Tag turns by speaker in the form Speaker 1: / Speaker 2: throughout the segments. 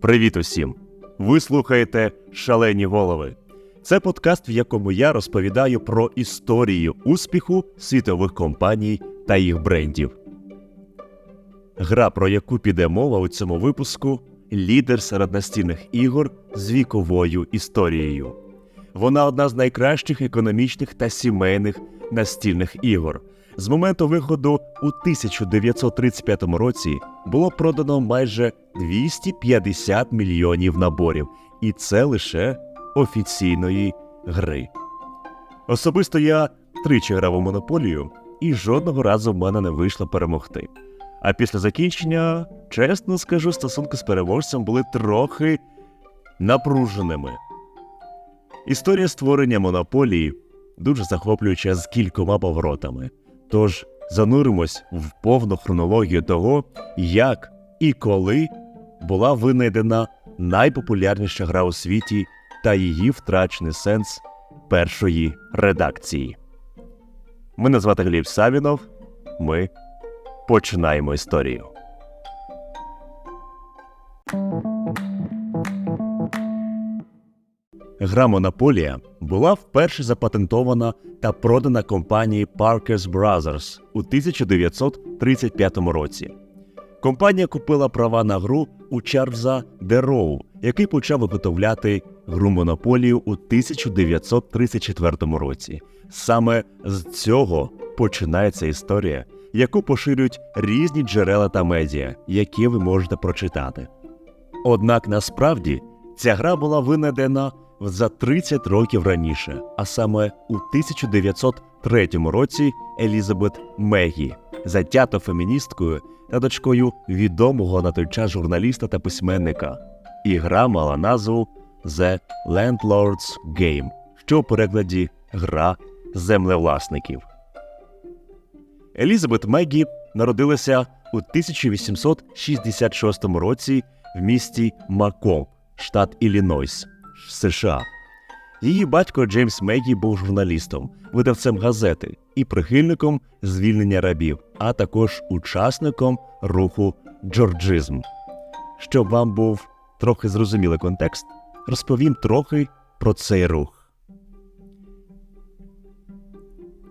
Speaker 1: Привіт усім! Ви слухаєте Шалені голови. Це подкаст, в якому я розповідаю про історію успіху світових компаній та їх брендів. Гра, про яку піде мова у цьому випуску, лідер серед настільних ігор з віковою історією. Вона одна з найкращих економічних та сімейних настільних ігор. З моменту виходу у 1935 році було продано майже 250 мільйонів наборів, і це лише офіційної гри. Особисто я тричі грав у монополію, і жодного разу в мене не вийшло перемогти. А після закінчення, чесно скажу, стосунки з переможцем були трохи напруженими. Історія створення монополії дуже захоплююча з кількома поворотами. Тож зануримось в повну хронологію того, як і коли була винайдена найпопулярніша гра у світі та її втрачений сенс першої редакції. Мене звати Гліб Савінов. Ми починаємо історію. Гра Монополія була вперше запатентована та продана компанією Parkers Brothers у 1935 році. Компанія купила права на гру у Чарльза Дероу, який почав виготовляти гру Монополію у 1934 році. Саме з цього починається історія, яку поширюють різні джерела та медіа, які ви можете прочитати. Однак насправді ця гра була винайдена за 30 років раніше, а саме у 1903 році Елізабет Мегі, затято феміністкою та дочкою відомого на той час журналіста та письменника. І гра мала назву The Landlord's Game, що у перекладі Гра землевласників. Елізабет Мегі народилася у 1866 році в місті Макомб, штат Іллінойс. США. Її батько Джеймс Мегі був журналістом, видавцем газети і прихильником звільнення рабів, а також учасником руху джорджизм. Щоб вам був трохи зрозумілий контекст, розповім трохи про цей рух.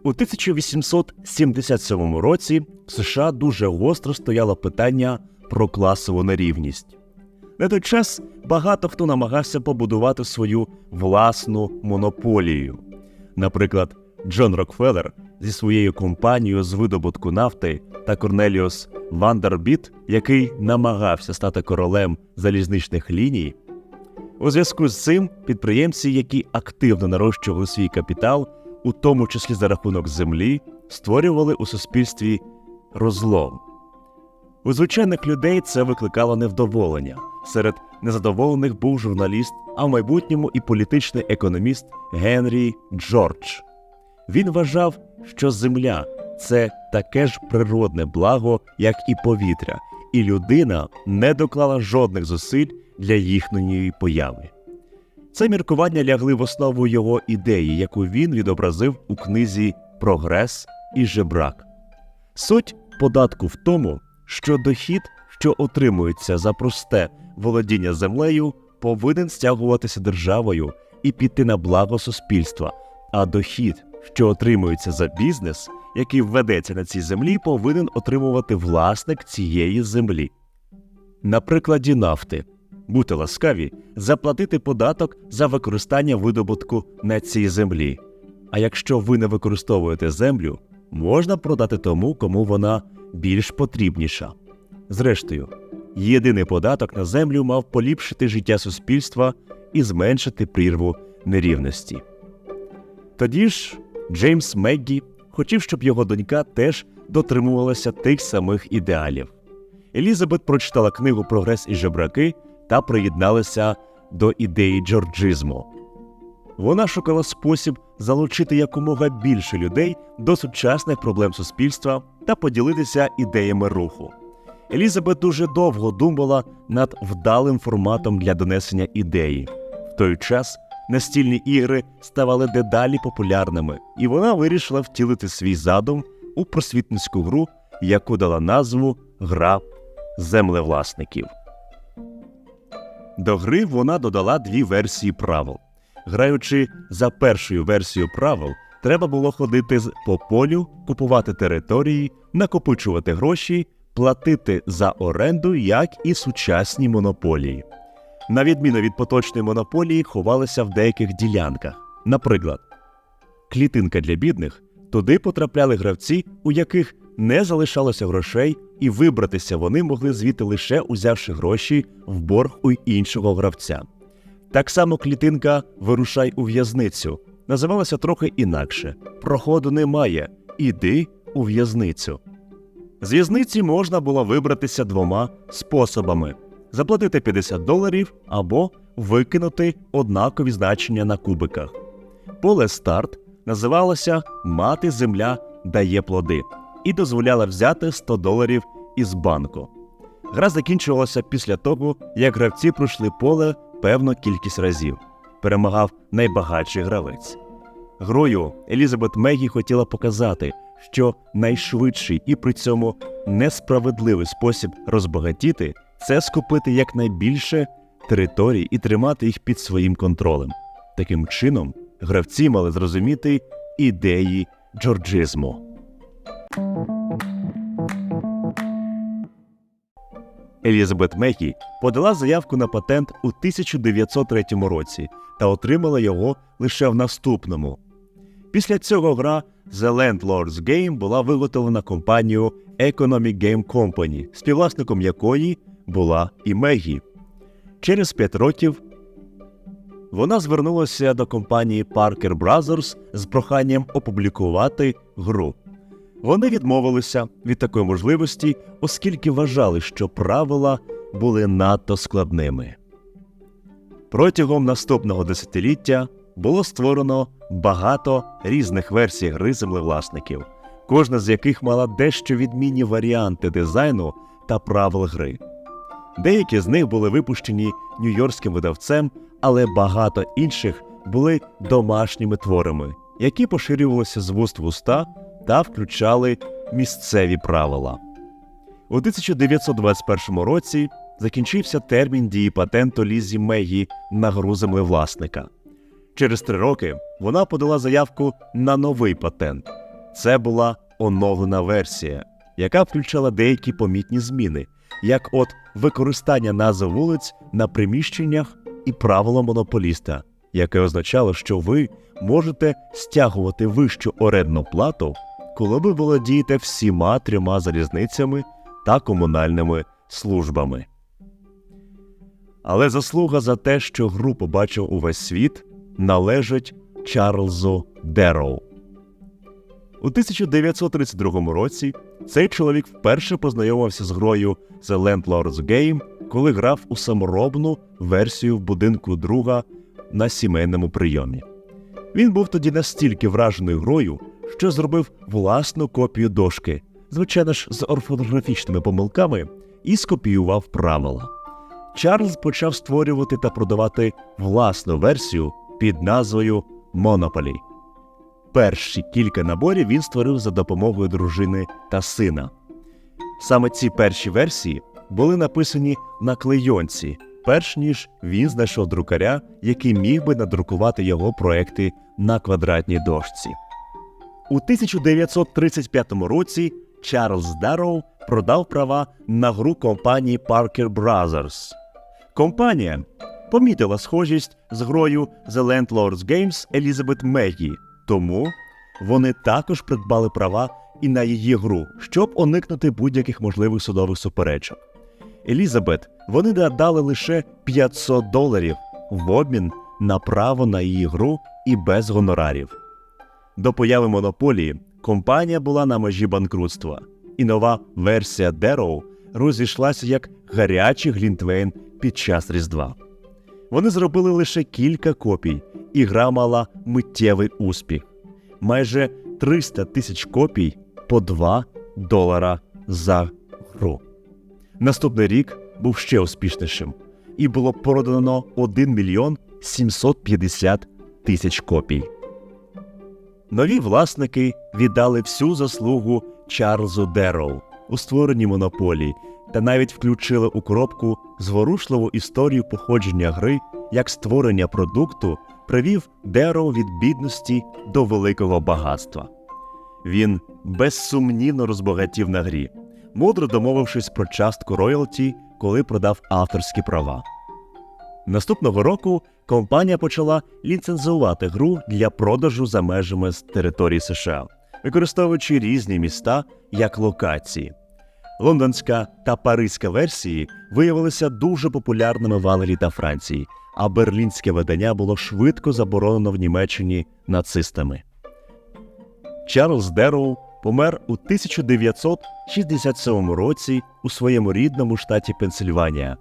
Speaker 1: У 1877 році в США дуже гостро стояло питання про класову нерівність. На той час багато хто намагався побудувати свою власну монополію. Наприклад, Джон Рокфеллер зі своєю компанією з видобутку нафти та Корнеліус Вандербіт, який намагався стати королем залізничних ліній. У зв'язку з цим підприємці, які активно нарощували свій капітал, у тому числі за рахунок землі, створювали у суспільстві розлом. У звичайних людей це викликало невдоволення. Серед незадоволених був журналіст, а в майбутньому і політичний економіст Генрі Джордж. Він вважав, що земля це таке ж природне благо, як і повітря, і людина не доклала жодних зусиль для їхньої появи. Це міркування лягли в основу його ідеї, яку він відобразив у книзі Прогрес і жебрак. Суть податку в тому, що дохід, що отримується за просте володіння землею, повинен стягуватися державою і піти на благо суспільства, а дохід, що отримується за бізнес, який введеться на цій землі, повинен отримувати власник цієї землі. На прикладі нафти будьте ласкаві заплатити податок за використання видобутку на цій землі. А якщо ви не використовуєте землю, можна продати тому, кому вона більш потрібніша. Зрештою, єдиний податок на землю мав поліпшити життя суспільства і зменшити прірву нерівності. Тоді ж Джеймс Меггі хотів, щоб його донька теж дотримувалася тих самих ідеалів. Елізабет прочитала книгу Прогрес і жебраки та приєдналася до ідеї джорджизму. Вона шукала спосіб залучити якомога більше людей до сучасних проблем суспільства та поділитися ідеями руху. Елізабет дуже довго думала над вдалим форматом для донесення ідеї. В той час настільні ігри ставали дедалі популярними, і вона вирішила втілити свій задум у просвітницьку гру, яку дала назву Гра землевласників. До гри вона додала дві версії правил. Граючи за першою версією правил, треба було ходити по полю, купувати території, накопичувати гроші, платити за оренду, як і сучасні монополії. На відміну від поточної монополії, ховалися в деяких ділянках. Наприклад, клітинка для бідних туди потрапляли гравці, у яких не залишалося грошей, і вибратися вони могли звідти лише узявши гроші в борг у іншого гравця. Так само клітинка Вирушай у в'язницю називалася трохи інакше. Проходу немає. Іди у в'язницю. З в'язниці можна було вибратися двома способами: заплатити 50 доларів або викинути однакові значення на кубиках. Поле старт називалося Мати земля дає плоди і дозволяла взяти 100 доларів із банку. Гра закінчувалася після того, як гравці пройшли поле певну кількість разів. Перемагав найбагатший гравець. Грою Елізабет Мегі хотіла показати, що найшвидший і при цьому несправедливий спосіб розбагатіти це скупити якнайбільше територій і тримати їх під своїм контролем. Таким чином, гравці мали зрозуміти ідеї джорджизму. Елізабет Мегі подала заявку на патент у 1903 році та отримала його лише в наступному. Після цього гра The Landlord's Game була виготовлена компанією Economic Game Company, співвласником якої була і Мегі. Через п'ять років вона звернулася до компанії Parker Brothers з проханням опублікувати гру. Вони відмовилися від такої можливості, оскільки вважали, що правила були надто складними. Протягом наступного десятиліття було створено багато різних версій гри землевласників, кожна з яких мала дещо відмінні варіанти дизайну та правил гри. Деякі з них були випущені нью-йоркським видавцем, але багато інших були домашніми творами, які поширювалися з вуст в уста та включали місцеві правила. У 1921 році закінчився термін дії патенту Лізі Мегі на гру землевласника. Через три роки вона подала заявку на новий патент. Це була оновлена версія, яка включала деякі помітні зміни, як от використання назв вулиць на приміщеннях і правило монополіста, яке означало, що ви можете стягувати вищу орендну плату, коли ви володієте всіма трьома залізницями та комунальними службами. Але заслуга за те, що гру побачив увесь світ, належить Чарльзу Дероу. У 1932 році цей чоловік вперше познайомився з грою The Landlord's Game, коли грав у саморобну версію в будинку друга на сімейному прийомі. Він був тоді настільки вражений грою, що зробив власну копію дошки, звичайно ж, з орфографічними помилками, і скопіював правила. Чарльз почав створювати та продавати власну версію під назвою Monopoly. Перші кілька наборів він створив за допомогою дружини та сина. Саме ці перші версії були написані на клейонці, перш ніж він знайшов друкаря, який міг би надрукувати його проекти на квадратній дошці. У 1935 році Чарльз Дарроу продав права на гру компанії Parker Brothers. Компанія помітила схожість з грою The Landlord's Games Елізабет Мегі, тому вони також придбали права і на її гру, щоб уникнути будь-яких можливих судових суперечок. Елізабет вони додали лише 500 доларів в обмін на право на її гру і без гонорарів. До появи монополії компанія була на межі банкрутства, і нова версія Дероу розійшлася як гарячий глінтвейн під час Різдва. Вони зробили лише кілька копій, і гра мала миттєвий успіх. Майже 300 тисяч копій по 2 долара за гру. Наступний рік був ще успішнішим, і було продано 1 мільйон 750 тисяч копій. Нові власники віддали всю заслугу Чарльзу Дероу, у створенні монополії та навіть включили у коробку зворушливу історію походження гри, як створення продукту привів Деро від бідності до великого багатства. Він безсумнівно розбагатів на грі, мудро домовившись про частку роялті, коли продав авторські права. Наступного року компанія почала ліцензувати гру для продажу за межами з території США, використовуючи різні міста як локації. Лондонська та паризька версії виявилися дуже популярними в Англії та Франції, а берлінське видання було швидко заборонено в Німеччині нацистами. Чарльз Дерроу помер у 1967 році у своєму рідному штаті Пенсильванія.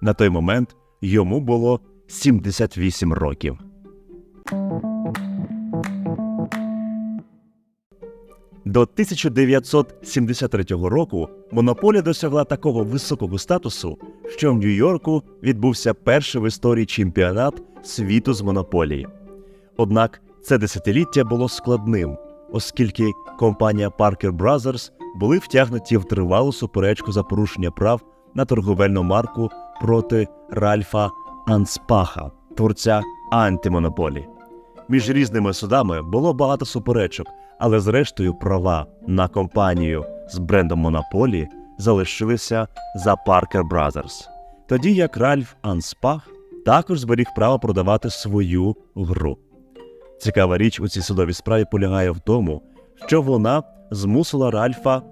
Speaker 1: На той момент йому було 78 років. До 1973 року монополія досягла такого високого статусу, що в Нью-Йорку відбувся перший в історії чемпіонат світу з монополії. Однак це десятиліття було складним, оскільки компанія Parker Brothers були втягнуті в тривалу суперечку за порушення прав на торговельну марку проти Ральфа Анспаха, творця антимонополії. Між різними судами було багато суперечок, але зрештою права на компанію з брендом Монополі залишилися за Parker Brothers. Тоді як Ральф Анспах також зберіг право продавати свою гру. Цікава річ у цій судовій справі полягає в тому, що вона змусила Ральфа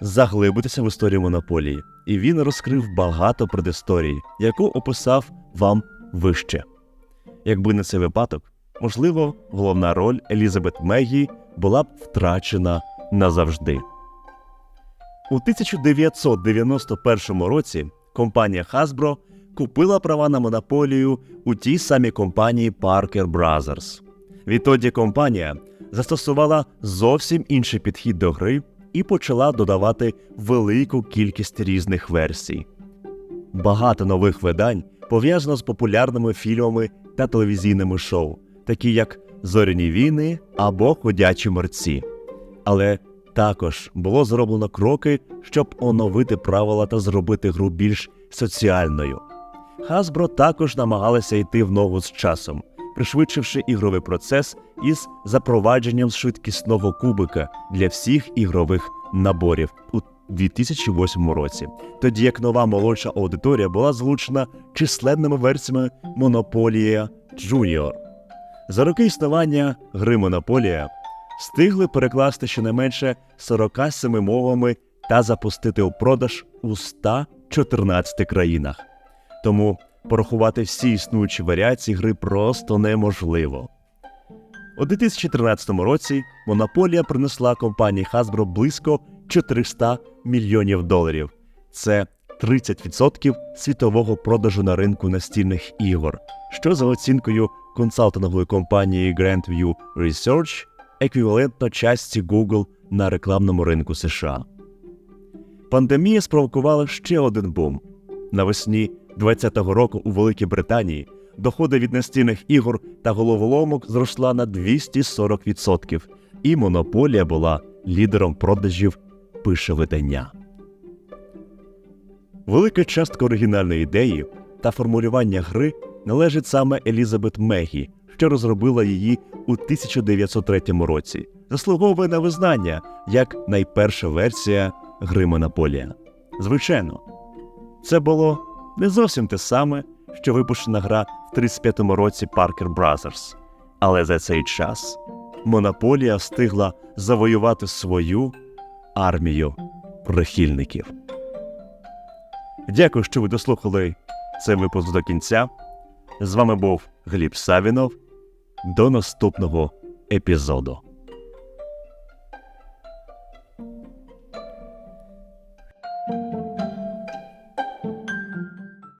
Speaker 1: заглибитися в історію монополії, і він розкрив багато предісторії, яку описав вам вище. Якби не цей випадок, можливо, головна роль Елізабет Мегі була б втрачена назавжди. У 1991 році компанія Hasbro купила права на монополію у тій самій компанії Parker Brothers. Відтоді компанія застосувала зовсім інший підхід до гри і почала додавати велику кількість різних версій. Багато нових видань пов'язано з популярними фільмами та телевізійними шоу, такі як Зоряні війни або Ходячі мерці. Але також було зроблено кроки, щоб оновити правила та зробити гру більш соціальною. Hasbro також намагалися йти в ногу з часом, пришвидшивши ігровий процес із запровадженням швидкісного кубика для всіх ігрових наборів у 2008 році, тоді як нова молодша аудиторія була злучена численними версіями Монополія Junior. За роки існування гри Монополія встигли перекласти щонайменше 47 мовами та запустити у продаж у 114 країнах. Тому порахувати всі існуючі варіації гри просто неможливо. У 2013 році монополія принесла компанії Hasbro близько 400 мільйонів доларів. Це 30% світового продажу на ринку настільних ігор, що за оцінкою консалтингової компанії Grandview Research еквівалентно частці Google на рекламному ринку США. Пандемія спровокувала ще один бум. Навесні 2020 року у Великій Британії доходи від настільних ігор та головоломок зросла на 240%, і монополія була лідером продажів пише видання. Велика частка оригінальної ідеї та формулювання гри належить саме Елізабет Мегі, що розробила її у 1903 році, заслуговує на визнання як найперша версія гри Монополія. Звичайно, це було не зовсім те саме, що випущена гра в 35-му році Parker Brothers. Але за цей час Монополія встигла завоювати свою армію прихильників. Дякую, що ви дослухали цей випуск до кінця. З вами був Гліб Савінов. До наступного епізоду.